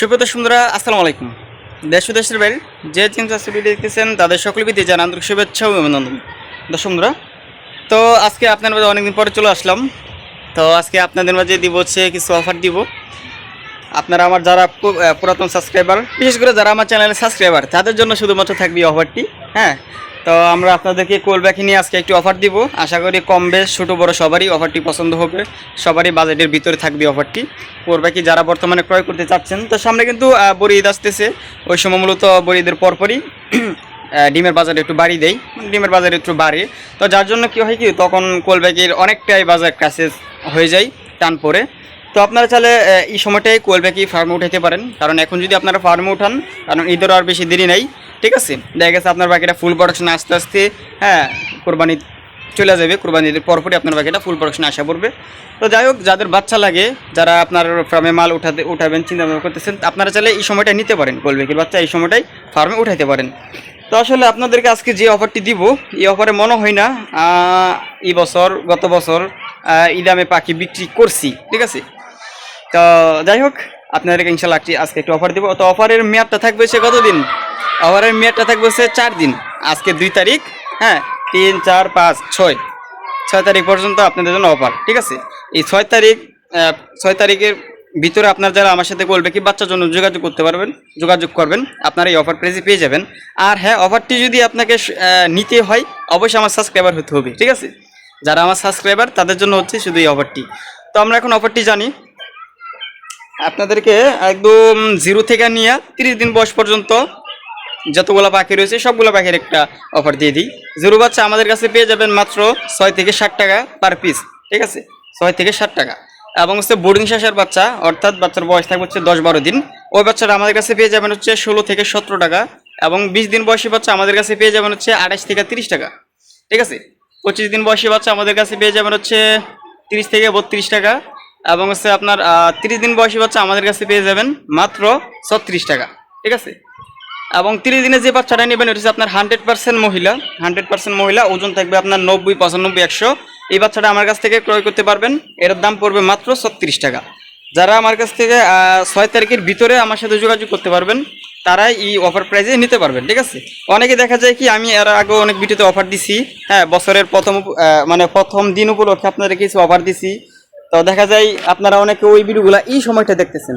সুপ্রত সুন্দরা আসসালামু আলাইকুম। দেশ ও দেশের বাইরে যে চিন্তা ছবি দেখতেছেন, তাদের সকল বিধি জানা আন্তরিক শুভেচ্ছা ও অভিনন্দন। দর্শক বন্ধুরা, তো আজকে আপনার মাঝে অনেকদিন পরে চলে আসলাম। তো আজকে আপনাদের মাঝে দিব হচ্ছে কিছু অফার দিব। আপনারা আমার যারা পুরাতন সাবস্ক্রাইবার বিশেষ করে যারা আমার চ্যানেলের সাবস্ক্রাইবার তাদের জন্য শুধুমাত্র থাকবে অফারটি হ্যাঁ তো আমরা আপনাদেরকে কোল কোলব্যাকি নিয়ে আজকে একটি অফার দিব। আশা করি কম বেশ, ছোটো, বড় সবারই অফারটি পছন্দ হবে। সবারই বাজেটের ভিতরে থাকবে অফারটি কোল কোলব্যাকি যারা বর্তমানে ক্রয় করতে চাচ্ছেন, তো সামনে কিন্তু বড়ি ঈদ আসতেছে। ওই সময় মূলত বড়ি ঈদের পরপরই ডিমের বাজারে একটু বাড়ি দেয় ডিমের বাজারে একটু বাড়ে। তো যার জন্য কি হয় কি, তখন কোলব্যাগের অনেকটাই বাজার ক্রাসেস হয়ে যায় টান পরে তো আপনারা চাইলে এই সময়টাই কোলব্যাকি ফার্মে উঠাইতে পারেন। কারণ এখন যদি আপনারা ফার্মে উঠান, কারণ ঈদের আর বেশি দেরি নাই। ঠিক আছে? দেখা গেছে আপনার বাকিটা ফুল প্রোডাকশন আস্তে আস্তে হ্যাঁ কোরবানি চলে যাবে কোরবানির পরপরই আপনার বাকিটা ফুল প্রোডাকশনে আসা পড়বে। তো যাই হোক যাদের বাচ্চা লাগে যারা আপনার ফার্মে মাল উঠাতে উঠাবেন চিন্তা করতেছেন আপনারা চাইলে এই সময়টা নিতে পারেন কোলব্যাকির বাচ্চা এই সময়টাই ফার্মে উঠাইতে পারেন। তো আসলে আপনাদেরকে আজকে যে অফারটি দিব এই অফারে মনে হয় না এই বছর গত বছর আহ, এই দামে পাখি বিক্রি করছি ঠিক আছে? তো যাই হোক আপনাদেরকে ইনশাল্লাহ আজকে একটু অফার দেবো। তো অফারের মেয়াদটা থাকবে সে কতদিন? অফারের মেয়াদটা থাকবে সে চার দিন। আজকে দুই তারিখ হ্যাঁ তিন, চার, পাঁচ, ছয়। ছয় তারিখ পর্যন্ত আপনাদের জন্য অফার ঠিক আছে? এই ছয় তারিখ ছয় তারিখের ভিতরে আপনার যারা আমার সাথে বলবে কি, বাচ্চার জন্য যোগাযোগ করতে পারবেন, যোগাযোগ করবেন, আপনারা এই অফার প্রাইসে পেয়ে যাবেন। আর হ্যাঁ অফারটি যদি আপনাকে নিতে হয়, অবশ্যই আমার সাবস্ক্রাইবার হতে হবে, ঠিক আছে? যারা আমার সাবস্ক্রাইবার তাদের জন্য হচ্ছে শুধু এই অফারটি তো আমরা এখন অফারটি জানি। আপনাদেরকে একদম জিরো থেকে নিয়ে তিরিশ দিন বয়স পর্যন্ত যতগুলো পাখি রয়েছে, সবগুলো পাখির একটা অফার দিয়ে দিই। জিরো বাচ্চা আমাদের কাছে পেয়ে যাবেন মাত্র ছয় থেকে ষাট টাকা পার পিস ঠিক আছে? ছয় থেকে ষাট টাকা। এবং হচ্ছে বোর্ডিং শেষের বাচ্চা, অর্থাৎ বাচ্চার বয়স থাকবে হচ্ছে দশ বারো দিন। ওই বাচ্চারা আমাদের কাছে পেয়ে যাবেন হচ্ছে ষোলো থেকে সতেরো টাকা এবং বিশ দিন বয়সী বাচ্চা আমাদের কাছে পেয়ে যাবেন হচ্ছে আঠাশ থেকে তিরিশ টাকা, ঠিক আছে? পঁচিশ দিন বয়সী বাচ্চা আমাদের কাছে পেয়ে যাবেন হচ্ছে তিরিশ থেকে বত্রিশ টাকা এবং হচ্ছে আপনার তিরিশ দিন বয়সী বাচ্চা আমাদের কাছে পেয়ে যাবেন মাত্র ছত্রিশ টাকা, ঠিক আছে? এবং তিরিশ দিনে যে বাচ্চাটা নেবেন ওটা হচ্ছে আপনার হান্ড্রেড পার্সেন্ট মহিলা। হান্ড্রেড পার্সেন্ট মহিলা, ওজন থাকবে আপনার নব্বই, পঁচানব্বই, একশো। এই বাচ্চাটা আমার কাছ থেকে ক্রয় করতে পারবেন। এর দাম পড়বে মাত্র ছত্রিশ টাকা। যারা আমার কাছ থেকে ছয় তারিখের ভিতরে আমার সাথে যোগাযোগ করতে পারবেন, তারাই এই অফার প্রাইজে নিতে পারবেন, ঠিক আছে? অনেকে দেখা যায় কি, আমি এর আগে অনেক ভিডিওতে অফার দিছি। হ্যাঁ বছরের প্রথম মানে প্রথম দিন উপলক্ষে আপনাদের কিছু অফার দিছি। তো দেখা যায় আপনারা অনেকে ওই ভিডিওগুলো এই সময়টা দেখতেছেন।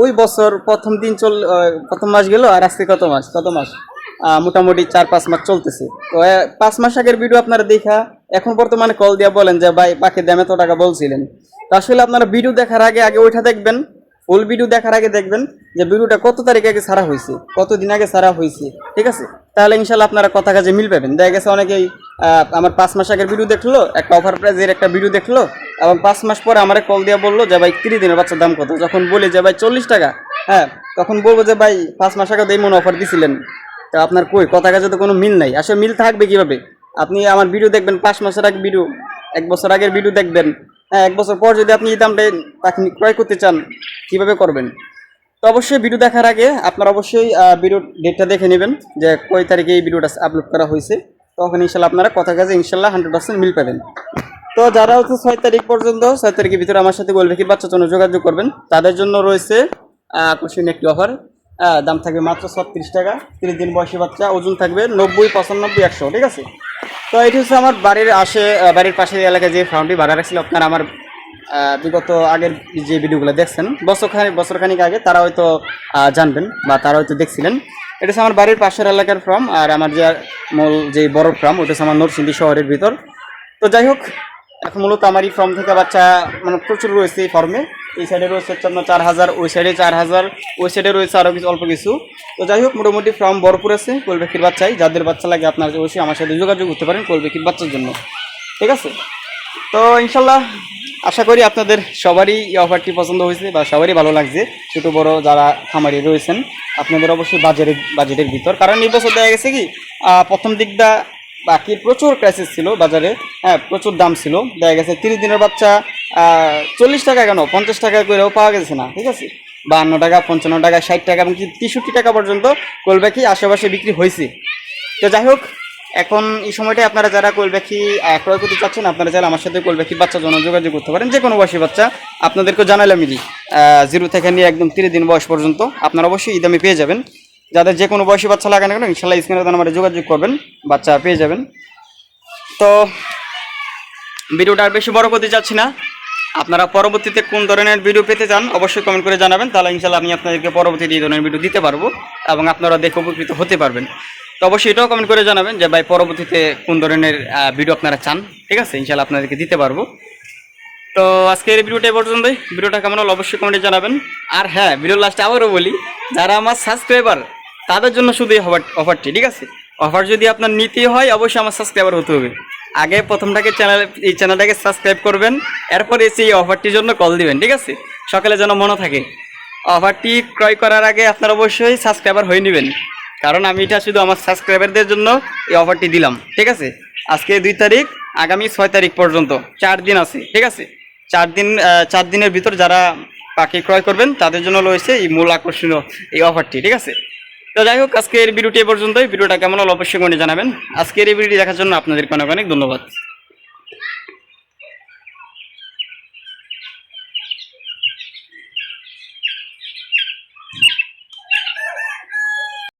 ওই বছর প্রথম দিন চল প্রথম মাস গেল আর আজকে কত মাস? কত মাস? মোটামুটি চার, পাঁচ মাস চলতেছে। তো পাঁচ মাস আগের ভিডিও আপনারা দেখা, এখন বর্তমানে কল দিয়ে বলেন যে, ভাই পাখির দাম এত টাকা বলছিলেন। তো, আসলে আপনারা ভিডিও দেখার আগে আগে ওইটা দেখবেন ফুল ভিডিও দেখার আগে দেখবেন যে ভিডিওটা কত তারিখ আগে ছাড়া হয়েছে, কত দিন আগে ছাড়া হয়েছে, ঠিক আছে? তাহলে ইনশাল্লাহ আপনারা কথা কাজে মিল পাবেন। দেখা গেছে অনেকেই আমার পাঁচ মাস আগের ভিডিও দেখল, একটা অফার প্রাইজের একটা ভিডিও দেখল এবং পাঁচ মাস পরে আমার কল দিয়ে বলল যে, ভাই, তিরিশ দিনের বাচ্চার দাম কত? যখন বলি যে, ভাই, চল্লিশ টাকা। হ্যাঁ তখন বলব যে, ভাই, পাঁচ মাস আগে এই মনে অফার দিছিলেন। তো আপনার কই? কথা কাজে তো কোনো মিল নাই। আসলে মিল থাকবে কীভাবে? আপনি আমার ভিডিও দেখবেন, পাঁচ মাসের আগে ভিডিও এক বছর আগের ভিডিও দেখবেন। হ্যাঁ এক বছর পর যদি আপনি এই দামটা পাখি ক্রয় করতে চান, কীভাবে করবেন? তো অবশ্যই ভিডিও দেখার আগে আপনারা অবশ্যই ভিডিও ডেটটা দেখে নেবেন যে, কয় তারিখে এই ভিডিওটা আপলোড করা হয়েছে। তখন ইনশাল্লাহ আপনারা কথা কাজে ইনশাল্লাহ হান্ড্রেড পার্সেন্ট মিল পাবেন। তো যারা হচ্ছে ছয় তারিখ পর্যন্ত, ছয় তারিখের ভিতরে আমার সাথে বলবে কি, বাচ্চার জন্য যোগাযোগ করবেন। তাদের জন্য রয়েছে আকর্ষণীয় একটি অফার দাম থাকবে মাত্র ছত্রিশ টাকা। তিরিশ দিন বয়সী বাচ্চা, ওজন থাকবে নব্বই, পঁচানব্বই, একশো, ঠিক আছে? তো এটি হচ্ছে আমার বাড়ির আশে বাড়ির পাশের এলাকায় যে ফার্মটি ভাড়া রাখছিল, আপনারা আমার বিগত আগের যে ভিডিওগুলো দেখছেন বছরখানিক বছরখানিক আগে তারা হয়তো জানবেন বা তারা হয়তো দেখছিলেন। এটা হচ্ছে আমার বাড়ির পাশের এলাকার ফার্ম আর আমার যে মূল যে বড় ফার্ম ওটা হচ্ছে আমার নরসিংদী শহরের ভিতর। তো যাই হোক এখন মূলত আমার এই ফার্ম থেকে বাচ্চা মানে প্রচুর রয়েছে এই ফর্মে এই সাইডে রয়েছে হচ্ছে আপনার চার হাজার, ওই সাইডে চার হাজার, ওই সাইডে রয়েছে আরও কিছু, অল্প কিছু। তো যাই হোক, মোটামুটি ফর্ম ভরপুর আছে কোলবেকির বাচ্চাই। যাদের বাচ্চা লাগে আপনার অবশ্যই আমার সাথে যোগাযোগ করতে পারেন কোলবেকির বাচ্চার জন্য। ঠিক আছে? তো ইনশাল্লাহ আশা করি আপনাদের সবারই এই অফারটি পছন্দ হয়েছে বা সবারই ভালো লাগছে। ছোটো, বড় যারা খামারি রয়েছেন, আপনাদের অবশ্যই বাজারের বাজেটের ভিতর। কারণ এই বছর দেখা গেছে কি প্রথম দিকটা বাকি প্রচুর ক্রাইসিস ছিল বাজারে। হ্যাঁ প্রচুর দাম ছিল। দেখা গেছে তিরিশ দিনের বাচ্চা চল্লিশ টাকা কেন? পঞ্চাশ টাকা করেও পাওয়া গেছে না, ঠিক আছে? বাহান্ন টাকা, পঞ্চান্ন টাকা, ষাট টাকা এবং তেষট্টি টাকা পর্যন্ত কোলব্যাকি আশেপাশে বিক্রি হয়েছে। তো যাই হোক, এখন এই সময়টায় আপনারা যারা কোলব্যাকি ক্রয় করতে চাচ্ছেন, আপনারা চাইলে আমার সাথে কোলব্যাকি বাচ্চার জন্য যোগাযোগ করতে পারেন। যে কোনো বয়সী বাচ্চা আপনাদেরকে জানালাম দিই জিরো থেকে নিয়ে একদম তিরিশ দিন বয়স পর্যন্ত আপনারা অবশ্যই এই দামে পেয়ে যাবেন। যাদের যে কোনো বয়সী বাচ্চা লাগে না কেন ইনশাল্লাহ স্ক্রিনে নাম্বারে যোগাযোগ করবেন। বাচ্চা পেয়ে যাবেন। তো ভিডিওটা আর বেশি বড় করতে চাচ্ছি না। আপনারা পরবর্তীতে কোন ধরনের ভিডিও পেতে চান অবশ্যই কমেন্ট করে জানাবেন। তাহলে ইনশাল্লাহ আমি আপনাদেরকে পরবর্তীতে এই ধরনের ভিডিও দিতে পারব এবং আপনারা দেখে উপকৃত হতে পারবেন। তো অবশ্যই এটাও কমেন্ট করে জানাবেন যে, ভাই, পরবর্তীতে কোন ধরনের ভিডিও আপনারা চান? ঠিক আছে? ইনশাল্লাহ আপনাদেরকে দিতে পারব। তো আজকের এই ভিডিওটা এই পর্যন্তই। ভিডিওটা কেমন হলো অবশ্যই কমেন্টে জানাবেন। আর হ্যাঁ ভিডিও লাস্টে আবারও বলি, যারা আমার সাবস্ক্রাইবার তাদের জন্য শুধু এই অফার অফারটি ঠিক আছে? অফার যদি আপনার নিতে হয়, অবশ্যই আমার সাবস্ক্রাইবার হতে হবে। আগে প্রথমটাকে চ্যানেল এই চ্যানেলটাকে সাবস্ক্রাইব করবেন, এরপর এসে এই অফারটির জন্য কল দিবেন, ঠিক আছে? সকালে যেন মনে থাকে। অফারটি ক্রয় করার আগে আপনার অবশ্যই সাবস্ক্রাইবার হয়ে নেবেন। কারণ আমি এটা শুধু আমার সাবস্ক্রাইবারদের জন্য এই অফারটি দিলাম, ঠিক আছে? আজকে দুই তারিখ, আগামী ছয় তারিখ পর্যন্ত, চার দিন আছে, ঠিক আছে? চার দিন চার দিনের ভিতর যারা পাখি ক্রয় করবেন, তাদের জন্য রয়েছে এই মূল আকর্ষণীয় এই অফারটি, ঠিক আছে? তো যাই হোক, আজকের ভিডিওটি এ পর্যন্তই। ভিডিওটা কেমন হলো অবশ্যই করে জানাবেন। আজকের এই ভিডিওটি দেখার জন্য আপনাদেরকে অনেক অনেক ধন্যবাদ।